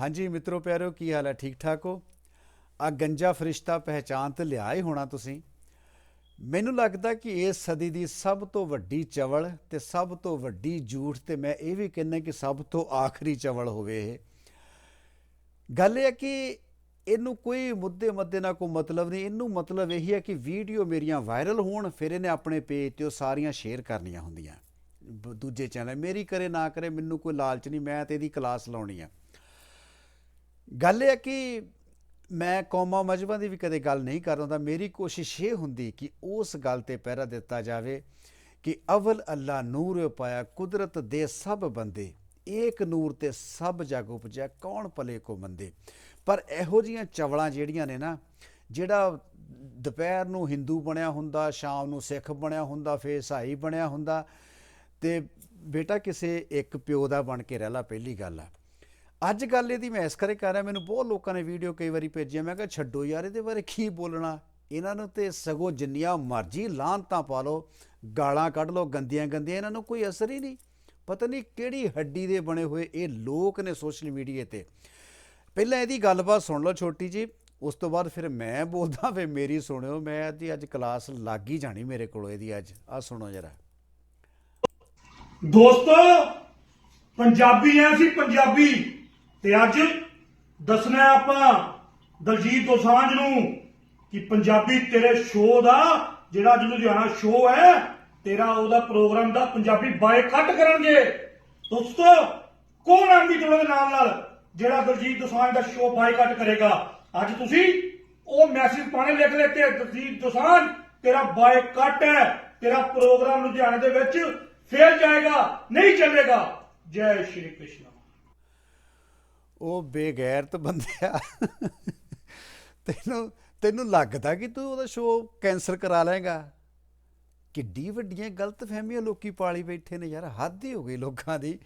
ਹਾਂਜੀ ਮਿੱਤਰੋ, ਪਿਆਰਿਓ, ਕੀ ਹਾਲ ਹੈ? ਠੀਕ ਠਾਕ ਹੋ? ਆ ਗੰਜਾ ਫਰਿਸ਼ਤਾ ਪਹਿਚਾਨ ਤੇ ਲਿਆ ਹੀ ਹੋਣਾ ਤੁਸੀਂ। ਮੈਨੂੰ ਲੱਗਦਾ ਕਿ ਇਸ ਸਦੀ ਦੀ ਸਭ ਤੋਂ ਵੱਡੀ ਚਵਲ ਤੇ ਸਭ ਤੋਂ ਵੱਡੀ ਝੂਠ ਤੇ ਮੈਂ ਇਹ ਵੀ ਕਹਿੰਦਾ ਕਿ ਸਭ ਤੋਂ ਆਖਰੀ ਚਵਲ ਹੋਵੇ ਇਹ। ਗੱਲ ਇਹ ਹੈ ਕਿ ਇਹਨੂੰ ਕੋਈ ਮੁੱਦੇ ਮੱਦੇ ਨਾਲ ਕੋਈ ਮਤਲਬ ਨਹੀਂ। ਇਹਨੂੰ ਮਤਲਬ ਇਹੀ ਹੈ ਕਿ ਵੀਡੀਓ ਮੇਰੀਆਂ ਵਾਇਰਲ ਹੋਣ, ਫਿਰ ਇਹਨੇ ਆਪਣੇ ਪੇਜ ਤੇ ਉਹ ਸਾਰੀਆਂ ਸ਼ੇਅਰ ਕਰਨੀਆਂ ਹੁੰਦੀਆਂ। ਬ- ਦੂਜੇ ਚੈਨਲ, ਮੇਰੀ ਕਰੇ ਨਾ ਕਰੇ, ਮੈਨੂੰ ਕੋਈ ਲਾਲਚ ਨਹੀਂ, ਮੈਂ ਤੇ ਇਹਦੀ ਕਲਾਸ ਲਾਉਣੀ ਆ। ਗੱਲ ਇਹ ਹੈ ਕਿ ਮੈਂ ਕੌਮਾਂ ਮਜਬਾਂ ਦੀ ਵੀ ਕਦੇ ਗੱਲ ਨਹੀਂ ਕਰਦਾ ਮੇਰੀ ਕੋਸ਼ਿਸ਼ ਇਹ ਹੁੰਦੀ ਕਿ ਉਸ ਗੱਲ ਤੇ ਪਹਿਰਾ ਦਿੱਤਾ ਜਾਵੇ ਕਿ ਅਵਲ ਅੱਲਾ ਨੂਰ ਪਾਇਆ, ਕੁਦਰਤ ਦੇ ਸਭ ਬੰਦੇ, ਏਕ ਨੂਰ ਤੇ ਸਭ ਜਗ ਉਪਜੈ ਕੌਣ ਭਲੇ ਕੋ ਮੰਦੇ? ਪਰ ਇਹੋ ਜੀਆਂ ਚਵਲਾਂ ਜਿਹੜੀਆਂ ਨੇ ਨਾ, ਜਿਹੜਾ ਦੁਪਹਿਰ ਨੂੰ ਹਿੰਦੂ ਬਣਿਆ ਹੁੰਦਾ, ਸ਼ਾਮ ਨੂੰ ਸਿੱਖ ਬਣਿਆ ਹੁੰਦਾ, ਫੇਰ ਈਸਾਈ ਬਣਿਆ ਹੁੰਦਾ, ਤੇ ਬੇਟਾ ਕਿਸੇ ਇੱਕ ਪਿਓ ਦਾ ਬਣ ਕੇ ਰਹਿ ਲਾ, ਪਹਿਲੀ ਗੱਲ ਆ। ਅੱਜ ਗੱਲ ਇਹਦੀ, ਮੈਂ ਇਸ ਕਰੇ ਕਰ ਰਿਹਾ, ਮੈਨੂੰ ਬਹੁਤ ਲੋਕਾਂ ਨੇ ਵੀਡੀਓ ਕਈ ਵਾਰੀ ਭੇਜੀਆਂ, ਮੈਂ ਕਿਹਾ ਛੱਡੋ ਯਾਰ, ਇਹਦੇ ਬਾਰੇ ਕੀ ਬੋਲਣਾ? ਇਹਨਾਂ ਨੂੰ ਤੇ ਸਗੋਂ ਜਿੰਨੀਆਂ ਮਰਜ਼ੀ ਲਾਂਤਾਂ ਪਾ ਲਓ, ਗਾਲਾਂ ਕੱਢ ਲਓ, ਗੰਦੀਆਂ ਗੰਦੀਆਂ, ਇਹਨਾਂ ਨੂੰ ਕੋਈ ਅਸਰ ਹੀ ਨਹੀਂ। ਪਤਾ ਨਹੀਂ ਕਿਹੜੀ ਹੱਡੀ ਦੇ ਬਣੇ ਹੋਏ ਇਹ ਲੋਕ ਨੇ ਸੋਸ਼ਲ ਮੀਡੀਆ ਤੇ। ਪਹਿਲਾਂ ਇਹਦੀ ਗੱਲਬਾਤ ਸੁਣ ਲਓ ਛੋਟੀ ਜੀ ਉਸ ਤੋਂ ਬਾਅਦ ਫਿਰ ਮੈਂ ਬੋਲਦਾ, ਫਿਰ ਮੇਰੀ ਸੁਣਿਓ, ਮੈਂ ਇਹਦੀ ਅੱਜ ਕਲਾਸ ਲੱਗ ਹੀ ਜਾਣੀ ਮੇਰੇ ਕੋਲ ਇਹਦੀ ਅੱਜ। ਆ ਸੁਣੋ ਜਰਾ। ਦੋਸਤੋ, ਪੰਜਾਬੀ ਐ ਅਸੀਂ ਪੰਜਾਬੀ। ਤੇ ਅੱਜ ਦੱਸਣਾ ਆਪਾਂ ਦਲਜੀਤ ਦੋਸਾਂਝ ਨੂੰ ਕਿ ਪੰਜਾਬੀ ਤੇਰੇ ਸ਼ੋਅ ਦਾ, ਜਿਹੜਾ ਅੱਜ ਲੁਧਿਆਣਾ ਸ਼ੋਅ ਹੈ, ਤੇਰਾ ਉਹਦਾ ਪ੍ਰੋਗਰਾਮ ਦਾ ਪੰਜਾਬੀ ਬਾਈਕਾਟ ਕਰਨਗੇ। ਦੋਸਤੋ, ਕੌਣ ਆਂਦੀ ਤੁਹਾਡੇ ਨਾਲ ਨਾਲ ਜਿਹੜਾ ਦਲਜੀਤ ਦੋਸਾਂਝ ਦਾ ਸ਼ੋਅ ਬਾਈਕਾਟ ਕਰੇਗਾ? ਅੱਜ ਤੁਸੀਂ ਉਹ ਮੈਸੇਜ ਪਾਣੇ ਲਿਖ ਲੈਤੇ ਦਲਜੀਤ ਦੋਸਾਂਝ, ਤੇਰਾ ਬਾਈਕਾਟ ਹੈ, ਤੇਰਾ ਪ੍ਰੋਗਰਾਮ ਲੁਧਿਆਣੇ ਦੇ ਵਿੱਚ ਫੇਲ ਜਾਏਗਾ, ਨਹੀਂ ਚੱਲੇਗਾ। ਜੈ ਸ਼੍ਰੀ ਕ੍ਰਿਸ਼ਨ। ਉਹ ਬੇਗੈਰਤ ਬੰਦਿਆ ਤੈਨੂੰ ਤੈਨੂੰ ਲੱਗਦਾ ਕਿ ਤੂੰ ਉਹਦਾ ਸ਼ੋਅ ਕੈਂਸਲ ਕਰਾ ਲਏਗਾ? ਕਿੱਡੀ ਵੱਡੀਆਂ ਗਲਤਫਹਿਮੀਆਂ ਲੋਕੀ ਪਾਲੀ ਬੈਠੇ ਨੇ ਯਾਰ, ਹੱਦ ਹੀ ਹੋ ਗਈ ਲੋਕਾਂ ਦੀ।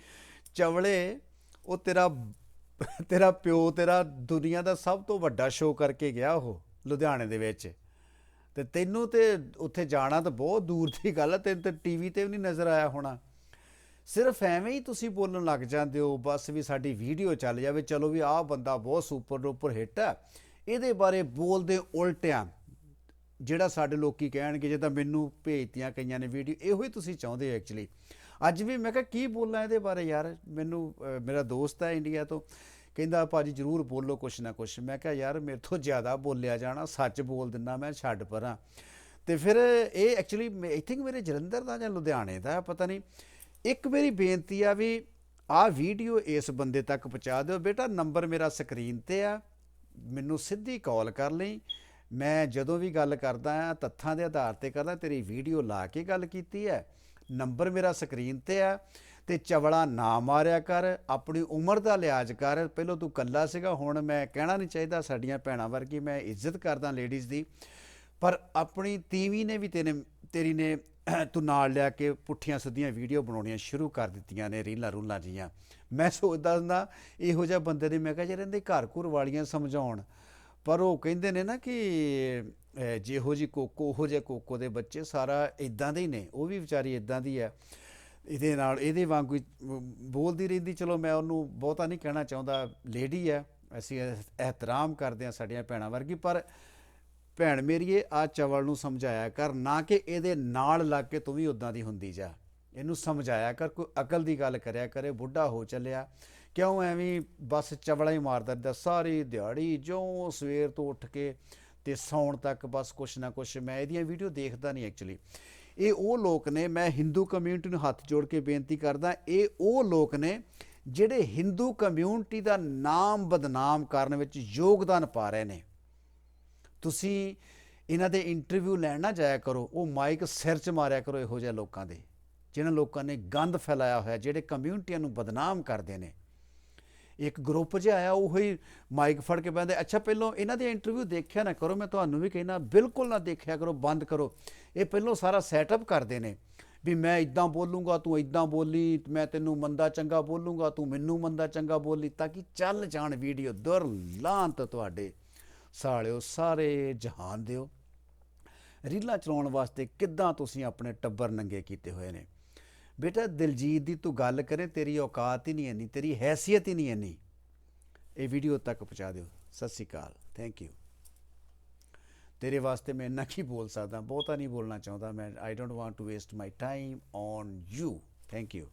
ਚਵਲੇ, ਉਹ ਤੇਰਾ ਤੇਰਾ ਪਿਓ, ਤੇਰਾ ਦੁਨੀਆ ਦਾ ਸਭ ਤੋਂ ਵੱਡਾ ਸ਼ੋਅ ਕਰਕੇ ਗਿਆ ਉਹ, ਲੁਧਿਆਣੇ ਦੇ ਵਿੱਚ। ਤੇ ਤੈਨੂੰ ਤੇ ਉੱਥੇ ਜਾਣਾ ਤਾਂ ਬਹੁਤ ਦੂਰ ਦੀ ਗੱਲ ਹੈ ਤੈਨੂੰ ਤੇ ਟੀਵੀ ਤੇ ਵੀ ਨਹੀਂ ਨਜ਼ਰ ਆਇਆ ਹੋਣਾ। ਸਿਰਫ ਐਵੇਂ ਹੀ ਤੁਸੀਂ ਬੋਲਣ ਲੱਗ ਜਾਂਦੇ ਹੋ, ਬਸ ਵੀ ਸਾਡੀ ਵੀਡੀਓ ਚੱਲ ਜਾਵੇ। ਚਲੋ ਵੀ ਆਹ ਬੰਦਾ ਬਹੁਤ ਸੁਪਰ ਡੂਪਰ ਹਿੱਟ ਹੈ। ਇਹਦੇ ਬਾਰੇ ਬੋਲਦੇ ਉਲਟਿਆਂ ਜਿਹੜਾ ਸਾਡੇ ਲੋਕੀ ਕਹਿਣਗੇ ਜੇ ਤਾਂ ਮੈਨੂੰ ਭੇਜਤੀਆਂ ਕਈਆਂ ਨੇ ਵੀਡੀਓ ਇਹੋ ਹੀ ਤੁਸੀਂ ਚਾਹੁੰਦੇ ਹੋ ਐਕਚੁਅਲੀ ਅੱਜ ਵੀ ਮੈਂ ਕਿਹਾ, ਕੀ ਬੋਲਾਂ ਇਹਦੇ ਬਾਰੇ ਯਾਰ? ਮੈਨੂੰ ਮੇਰਾ ਦੋਸਤ ਹੈ ਇੰਡੀਆ ਤੋਂ। ਕਹਿੰਦਾ, ਭਾਜੀ ਜਰੂਰ ਬੋਲੋ ਕੁਛ ਨਾ ਕੁਛ। ਮੈਂ ਕਿਹਾ, ਯਾਰ, ਮੇਰੇ ਤੋਂ ਜ਼ਿਆਦਾ ਬੋਲਿਆ ਜਾਣਾ, ਸੱਚ ਬੋਲ ਦਿੰਦਾ ਮੈਂ, ਛੱਡ ਪਰਾਂ। ਤੇ ਫਿਰ ਇਹ ਐਕਚੁਅਲੀ ਆਈ ਥਿੰਕ ਮੇਰੇ ਜਲੰਧਰ ਦਾ ਜਾਂ ਲੁਧਿਆਣੇ ਦਾ, ਪਤਾ ਨਹੀਂ। ਇੱਕ ਮੇਰੀ ਬੇਨਤੀ ਆ ਵੀ ਆਹ ਵੀਡੀਓ ਇਸ ਬੰਦੇ ਤੱਕ ਪਹੁੰਚਾ ਦਿਓ। ਬੇਟਾ, ਨੰਬਰ ਮੇਰਾ ਸਕਰੀਨ ਤੇ ਆ। ਮੈਨੂੰ ਸਿੱਧੀ ਕਾਲ ਕਰ ਲਈ। ਮੈਂ ਜਦੋਂ ਵੀ ਗੱਲ ਕਰਦਾ ਆ, ਤੱਥਾਂ ਦੇ ਆਧਾਰ ਤੇ ਕਰਦਾ, ਤੇਰੀ ਵੀਡੀਓ ਲਾ ਕੇ ਗੱਲ ਕੀਤੀ ਹੈ ਨੰਬਰ ਮੇਰਾ ਸਕਰੀਨ ਤੇ ਆ ਤੇ ਚਵਲਾ ਨਾ ਮਾਰਿਆ ਕਰ, ਆਪਣੀ ਉਮਰ ਦਾ ਲਿਹਾਜ਼ ਕਰ। ਪਹਿਲਾਂ ਤੂੰ ਕੱਲਾ ਸੀਗਾ, ਹੁਣ ਮੈਂ ਕਹਿਣਾ ਨਹੀਂ ਚਾਹੀਦਾ ਸਾਡੀਆਂ ਭੈਣਾਂ ਵਰਗੀ, ਮੈਂ ਇੱਜ਼ਤ ਕਰਦਾ ਲੇਡੀਜ਼ ਦੀ। ਪਰ ਆਪਣੀ ਤੀਵੀਂ ਨੇ ਵੀ ਤੇਰੇ ਤੇਰੀ ਨੇ ਤੂੰ ਨਾਲ ਲਿਆ ਕੇ ਪੁੱਠੀਆਂ ਸਿੱਧੀਆਂ ਵੀਡੀਓ ਬਣਾਉਣੀਆਂ ਸ਼ੁਰੂ ਕਰ ਦਿੱਤੀਆਂ ਨੇ, ਰੀਲਾਂ ਰੂਲਾਂ ਜੀਆਂ। ਮੈਂ ਸੋਚਦਾ ਹੁੰਦਾ, ਇਹੋ ਜਿਹਾ ਬੰਦੇ ਨੇ ਮੈਂ ਕਿਹਾ, ਯਾਰ ਰਹਿੰਦੇ ਘਰ ਘੁਰ ਵਾਲੀਆਂ ਸਮਝਾਉਣ। ਪਰ ਉਹ ਕਹਿੰਦੇ ਨੇ ਨਾ ਕਿ ਜਿਹੋ ਜੀ ਕੋਕੋ, ਉਹੋ ਜਿਹੇ ਕੋਕੋ ਦੇ ਬੱਚੇ ਸਾਰਾ ਇਦਾਂ ਦੇ ਹੀ ਨੇ, ਉਹ ਵੀ ਵਿਚਾਰੀ ਇਦਾਂ ਦੀ ਹੈ। ਇਹਦੇ ਨਾਲ, ਇਹਦੇ ਵਾਂਗੂ ਬੋਲਦੀ ਰਹਿੰਦੀ, ਚਲੋ ਮੈਂ ਉਹਨੂੰ ਬਹੁਤਾ ਨਹੀਂ ਕਹਿਣਾ ਚਾਹੁੰਦਾ, ਲੇਡੀ ਹੈ, ਅਸੀਂ ਇਹ- ਇਹਤਰਾਮ ਕਰਦੇ ਹਾਂ ਸਾਡੀਆਂ ਭੈਣਾਂ ਵਰਗੀ। ਪਰ ਭੈਣ ਮੇਰੀਏ ਆ ਚਵਲ ਨੂੰ ਸਮਝਾਇਆ ਕਰ, ਨਾ ਕਿ ਇਹਦੇ ਨਾਲ ਲੱਗ ਕੇ ਤੂੰ ਵੀ ਉਦਾਂ ਦੀ ਹੁੰਦੀ ਜਾ। ਇਹਨੂੰ ਸਮਝਾਇਆ ਕਰ, ਕੋਈ ਅਕਲ ਦੀ ਗੱਲ ਕਰਿਆ ਕਰੇ, ਬੁੱਢਾ ਹੋ ਚੱਲਿਆ। ਕਿਉਂ ਐਵੇਂ ਬਸ ਚਵਲਾ ਹੀ ਮਾਰਦਾ ਰਹਿੰਦਾ, ਸਾਰੀ ਦਿਹਾੜੀ ਜਿਉਂ ਸਵੇਰ ਤੋਂ ਉੱਠ ਕੇ ਤੇ ਸੌਣ ਤੱਕ ਬਸ ਕੁਛ ਨਾ ਕੁਛ ਮੈਂ ਇਹਦੀਆਂ ਵੀਡੀਓ ਦੇਖਦਾ ਨਹੀਂ ਐਕਚੁਅਲੀ ਇਹ ਉਹ ਲੋਕ ਨੇ, ਮੈਂ ਹਿੰਦੂ ਕਮਿਊਨਿਟੀ ਨੂੰ ਹੱਥ ਜੋੜ ਕੇ ਬੇਨਤੀ ਕਰਦਾ, ਇਹ ਉਹ ਲੋਕ ਨੇ ਜਿਹੜੇ ਹਿੰਦੂ ਕਮਿਊਨਿਟੀ ਦਾ ਨਾਮ ਬਦਨਾਮ ਕਰਨ ਵਿੱਚ ਯੋਗਦਾਨ ਪਾ ਰਹੇ ਨੇ। ਤੁਸੀਂ ਇਹਨਾਂ ਦੇ ਇੰਟਰਵਿਊ ਲੈਣ ਨਾ ਜਾਇਆ ਕਰੋ, ਉਹ ਮਾਈਕ ਸਿਰ 'ਚ ਮਾਰਿਆ ਕਰੋ ਇਹੋ ਜਿਹੇ ਲੋਕਾਂ ਦੇ ਜਿਨ੍ਹਾਂ ਲੋਕਾਂ ਨੇ ਗੰਦ ਫੈਲਾਇਆ ਹੋਇਆ, ਜਿਹੜੇ ਕਮਿਊਨਿਟੀਆਂ ਨੂੰ ਬਦਨਾਮ ਕਰਦੇ ਨੇ। ਇੱਕ ਗਰੁੱਪ ਜਿਹਾ ਆਇਆ, ਉਹ ਹੀ ਮਾਈਕ ਫੜ ਕੇ ਬੰਦੇ ਅੱਛਾ, ਪਹਿਲਾਂ ਇਹਨਾਂ ਦੇ ਇੰਟਰਵਿਊ ਦੇਖਿਆ ਨਾ ਕਰੋ, ਮੈਂ ਤੁਹਾਨੂੰ ਵੀ ਕਹਿਣਾ ਬਿਲਕੁਲ ਨਾ ਦੇਖਿਆ ਕਰੋ, ਬੰਦ ਕਰੋ। ਇਹ ਪਹਿਲਾਂ ਸਾਰਾ ਸੈਟਅਪ ਕਰਦੇ ਨੇ, ਵੀ ਮੈਂ ਇਦਾਂ ਬੋਲੂੰਗਾ, ਤੂੰ ਇਦਾਂ ਬੋਲੀ, ਮੈਂ ਤੈਨੂੰ ਮੰਦਾ ਚੰਗਾ ਬੋਲੂੰਗਾ, ਤੂੰ ਮੈਨੂੰ ਮੰਦਾ ਚੰਗਾ ਬੋਲੀ, ਤਾਂ ਕਿ ਚੱਲ ਜਾਣ ਵੀਡੀਓ ਦਰ ਲਾਂਤ ਤੁਹਾਡੇ। ਸਾਲਿਓ, ਸਾਰੇ ਜਹਾਨ ਦਿਓ। ਰੀਲਾਂ ਚਲਾਉਣ ਵਾਸਤੇ ਕਿੱਦਾਂ ਤੁਸੀਂ ਆਪਣੇ ਟੱਬਰ ਨੰਗੇ ਕੀਤੇ ਹੋਏ ਨੇ? ਬੇਟਾ, ਦਿਲਜੀਤ ਦੀ ਤੂੰ ਗੱਲ ਕਰੇ, ਤੇਰੀ ਔਕਾਤ ਹੀ ਨਹੀਂ ਇੰਨੀ, ਤੇਰੀ ਹੈਸੀਅਤ ਹੀ ਨਹੀਂ ਇੰਨੀ। ਇਹ ਵੀਡੀਓ ਤੱਕ ਪਹੁੰਚਾ ਦਿਓ। ਸਤਿ ਸ਼੍ਰੀ ਅਕਾਲ। ਥੈਂਕ ਯੂ ਤੇਰੇ ਵਾਸਤੇ ਮੈਂ ਇੰਨਾ ਕੀ ਬੋਲ ਸਕਦਾ? ਬਹੁਤਾ ਨਹੀਂ ਬੋਲਣਾ ਚਾਹੁੰਦਾ ਮੈਂ। I don't want to waste my time on you thank you